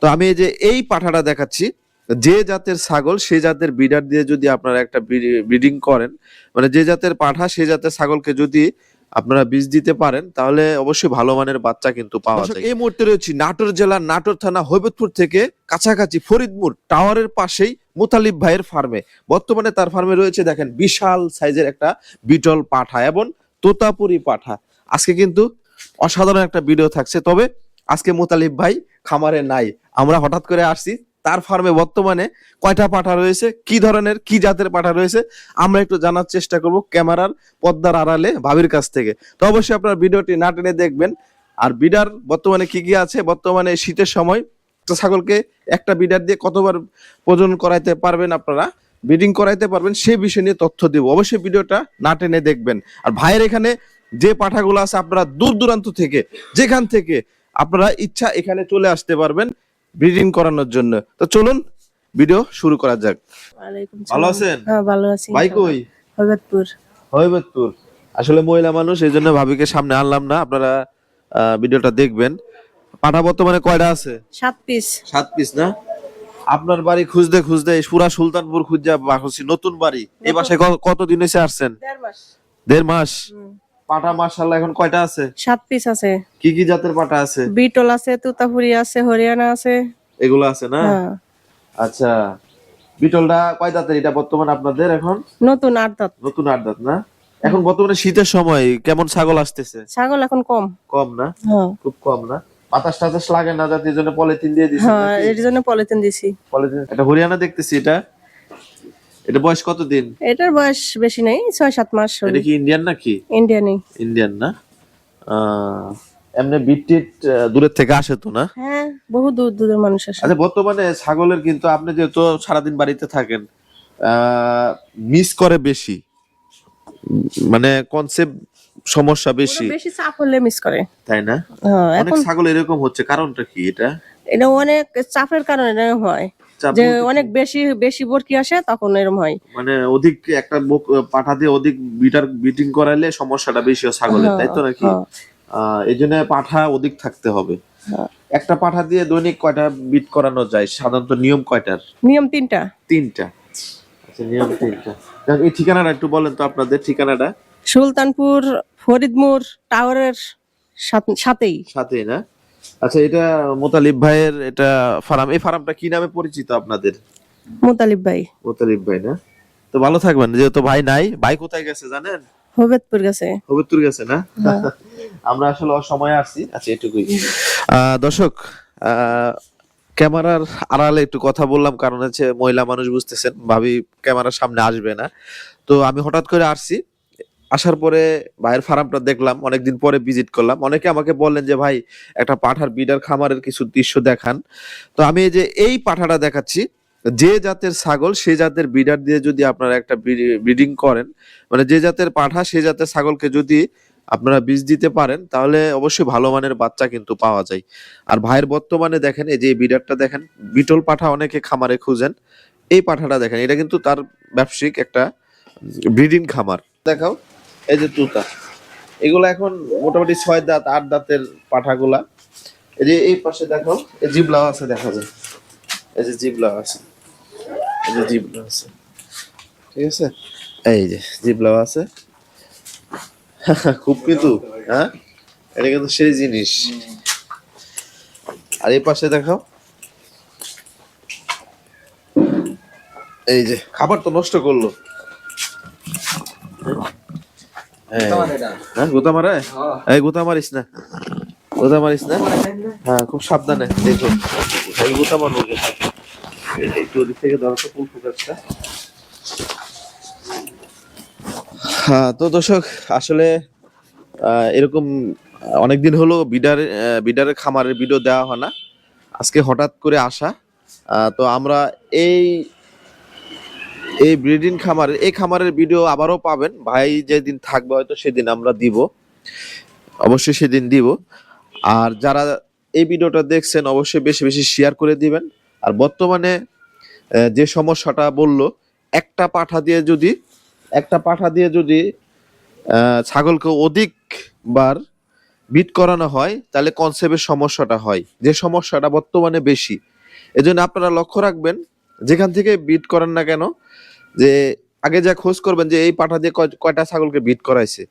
তো আমি এই যে এই পাঠাটা দেখাচ্ছি। যে জাতের ছাগল সে জাতের বিডার দিয়ে যদি আপনারা একটা ব্রিডিং করেন মানে যে জাতের পাঠা সে জাতের ছাগলকে যদি আপনারা বীজ দিতে পারেন তাহলে অবশ্যই ভালো মানের বাচ্চা কিন্তু পাওয়া যায়। এই মুহূর্তে রয়েছি নাটোর জেলার নাটোর থানা হৈবতপুর থেকে কাছাকাছি ফরিদপুর টাওয়ারের পাশেই মুতালিব ভাইয়ের ফার্মে বর্তমানে তার ফার্মে রয়েছে দেখেন বিশাল সাইজের একটা বিটল পাঠা এবং তোতাপুরি পাঠা। আজকে কিন্তু অসাধারণ একটা ভিডিও থাকছে। তবে আজকে মুতালিব ভাই খামারে নাই। আমরা হঠাৎ করে আসছি, তার ফার্মে বর্তমানে কয়টা পাঠা রয়েছে, কি ধরনের, কি জাতের পাঠা রয়েছে, আমরা একটু জানার চেষ্টা করব ক্যামেরার পদ্মার আড়ালে ভাবির কাছ থেকে। তো অবশ্যই আপনার ভিডিওটি না টেনে দেখবেন। আর বিডার বর্তমানে কি কি আছে? বর্তমানে শীতের সময় একটা ছাগলকে একটা বিডার দিয়ে কতবার প্রজনন করাইতে পারবেন আপনারা? ব্রিডিং করাইতে পারবেন সেই বিষয় নিয়ে তথ্য দেবো। অবশ্যই ভিডিওটা না টেনে দেখবেন। আর ভাইয়ের এখানে যে পাঠাগুলো আছে, আপনারা দূর দূরান্ত থেকে, যেখান থেকে আপনারা ইচ্ছা এখানে চলে আসতে পারবেন ব্রিডিং করানোর জন্য। তো চলুন ভিডিও শুরু করা যাক। ভালো আছেন? হ্যাঁ ভালো আছি ভাই কই? হৈবতপুর আসলে মহিলা মানুষ এই জন্য ভাবিকে সামনে আনলাম না। আপনারা ভিডিওটা দেখবেন। পাঠা বর্তমানে কয়টা আছে? সাত পিস। সাত পিস না? আপনার বাড়ি খুঁজতে খুঁজতে পুরা সুলতানপুর খুঁজা বাসছি নতুন বাড়ি। এই বাসায় কতদিন এসে আসছেন? দেড় মাস। দেড় মাস? পাটা মার্শাল্লাহ এখন কয়টা আছে? সাত পিস আছে। কি কি জাতের পাটা আছে? বিটল আছে তুতাপুরি আছে হরিয়ানা আছে। এগুলো আছে না? হ্যাঁ। আচ্ছা বিটলটা কয় দাঁতের? এটা বর্তমান আপনাদের এখন? নতুন আট দাঁত। নতুন আট দাঁত না? এখন বর্তমানে শীতের সময় কেমন ছাগল আসতেছে? ছাগল এখন কম। কম না? হ্যাঁ। খুব কম না? বাতাস টাতাস লাগে না যাতে জন্য পলিথিন দিয়ে দিচ্ছি হ্যাঁ এর জন্য পলিথিন দিছি। পলিথিন এটা হরিয়ানা দেখতেছি এটা। এটা বয়স কতদিন? এটার বয়স বেশি নেই ছয় সাত মাস হলো। এটা কি ইন্ডিয়ান নাকি? ইন্ডিয়ানি ইন্ডিয়ান না? এমনি বিটটিট দূরের থেকে আসে তো না? হ্যাঁ বহু দূর দূরের মানুষ আসে। আচ্ছা বর্তমানে ছাগলের কিন্তু আপনি যেহেতু সারাদিন বাড়িতে থাকেন মিস করে বেশি। মানে কনসেপ্ট সমস্যা বেশি। বেশি চাপ হলে মিস করে। তাই না? হ্যাঁ অনেক ছাগল এরকম হচ্ছে কারণটা কি এটা? এটা অনেক চাপের কারণে হয়। যে অনেক বেশি বেশি বরকি আসে তখন এরকম হয়। মানে অধিক একটা মুখ পাঠা দিয়ে অধিক বিটার বিটিং করাইলে সমস্যাটা বেশি হয় ছাগলের তাই তো নাকি? হ্যাঁ। এই জন্য পাঠা অধিক থাকতে হবে। হ্যাঁ। একটা পাঠা দিয়ে দৈনিক কয়টা বিট করানো যায়? সাধারণত নিয়ম কয়টার? নিয়ম তিনটা। তিনটা। আচ্ছা নিয়ম তিনটা। এই ঠিকানাটা একটু বলেন তো আপনাদের ঠিকানাটা। সুলতানপুর ফরিদপুর টাওয়ারের সাথ- সাথেই সাথেই না? আচ্ছা এটা মোতালিব ভাইয়ের এটা ফার্ম। এই ফার্মটা কি নামে পরিচিত আপনাদের? মোতালিব ভাই। মোতালিব ভাই না? তো ভালো থাকবেন যেহেতু ভাই নাই। ভাই কোথায় গেছে জানেন? হবেদপুর গেছে। হবিবপুর গেছে না? হ্যাঁ। আমরা আসলে অসময়ে আসছি আচ্ছা এটুকুই। আহ, দর্শক ক্যামেরার আড়ালে একটু কথা বললাম কারণ হচ্ছে মহিলা মানুষ বুঝতেছেন ভাবি ক্যামেরার সামনে আসবে না। তো আমি হঠাৎ করে আসছি। আসার পরে ভাইয়ের ফার্মটা দেখলাম, অনেকদিন পরে ভিজিট করলাম। অনেকে আমাকে বললেন যে, ভাই, একটা পাঠার বিডার খামারের কিছু দৃশ্য দেখান। তো আমি যে, এই পাঠাটা দেখাচ্ছি, যে জাতের ছাগল সে জাতের বিডার দিয়ে যদি আপনারা একটা ব্রিডিং করেন মানে যে জাতের পাঠা সে জাতের ছাগলকে যদি আপনারা বীজ দিতে পারেন, তাহলে অবশ্যই ভালো মানের বাচ্চা কিন্তু পাওয়া যায়। আর ভাইয়ের বর্তমানে দেখেন, এই যে বিডারটা দেখেন, বিটল পাঠা অনেকে খামারে খুঁজেন, এই পাঠাটা দেখেন। এটা কিন্তু তার ব্যবসায়িক একটা ব্রিডিং খামার। দেখাও। এই যে তুতা, এগুলো এখন মোটামুটি ছয় দাঁত, আট দাঁতের পাঠাগুলা। এই যে এই পাশে দেখো, এই জিবলাও আছে দেখা যায়। এই যে জিবলাও আছে। এই যে জিবলা আছে। ঠিক আছে? এই যে জিবলাও আছে। খুব কিন্তু হ্যাঁ? এটা কিন্তু সেই জিনিস। আর এই পাশে দেখাও এই যে খাবার তো নষ্ট করল। হ্যাঁ গোতা মারে এই গোতা মারিস না? গোতা মারিস না? হ্যাঁ খুব সাবধানে দেখো। এই গোতা মারবো একটু ওদিক থেকে ধরো তো ফুল ফুকাচ্ছা হ্যাঁ তো দর্শক আসলে আহ, এরকম অনেকদিন হলো বিডার বিডারের খামারের ভিডিও দেওয়া হয় না। আজকে হঠাৎ করে আসা। আহ, তো আমরা এই এই ব্রিডিং খামারের, এই খামারের ভিডিও আবারও পাবেন। ভাই যেদিন থাকবে হয়তো সেদিন আমরা দিব। অবশ্যই সেদিন দিব। আর যারা এই ভিডিওটা দেখছেন, অবশ্যই বেশি বেশি শেয়ার করে দিবেন। আর বর্তমানে যে সমস্যাটা বলল, একটা পাঠা দিয়ে যদি, একটা পাঠা দিয়ে যদি ছাগলকে অধিকবার বিট করানো হয়, তাহলে কনসেপ্টের সমস্যাটা হয়। যে সমস্যাটা বর্তমানে বেশি। এজন্য আপনারা লক্ষ্য রাখবেন, যেখান থেকে বিট করেন না কেন যে আগে যা খোঁজ করবেন যে এই পাঠা দিয়ে কয়- কয়টা ছাগলকে বিট করাইছে।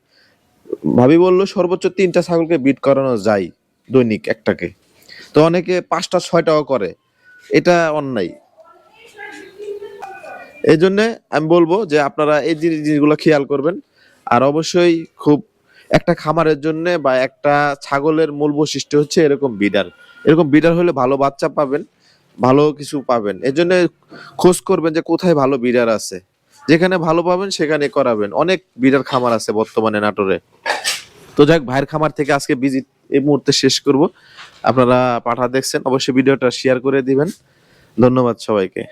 ভাবি বলল, সর্বোচ্চ তিনটা ছাগলকে বিট করানো যায় দৈনিক একটাকে। তো অনেকে পাঁচটা, ছয়টাও করে। এটা অন্যায়। এই জন্যে আমি বলব যে আপনারা এই জিনিস- জিনিসগুলো খেয়াল করবেন। আর অবশ্যই খুব একটা খামারের জন্য বা একটা ছাগলের মূল বৈশিষ্ট্য হচ্ছে এরকম বিডার এরকম বিডার হলে ভালো বাচ্চা পাবেন। ভালো কিছু পাবেন। এর জন্য খোঁজ করবেন যে কোথায় ভালো বিডার আছে। যেখানে ভালো পাবেন, সেখানে করাবেন। অনেক বিডার খামার আছে বর্তমানে নাটোরে। তো যাক, ভাইয়ের খামার থেকে আজকে ভিজিট এই মুহূর্তে শেষ করব। আপনারা পাঠা দেখছেন, অবশ্যই ভিডিওটা শেয়ার করে দিবেন। ধন্যবাদ সবাইকে।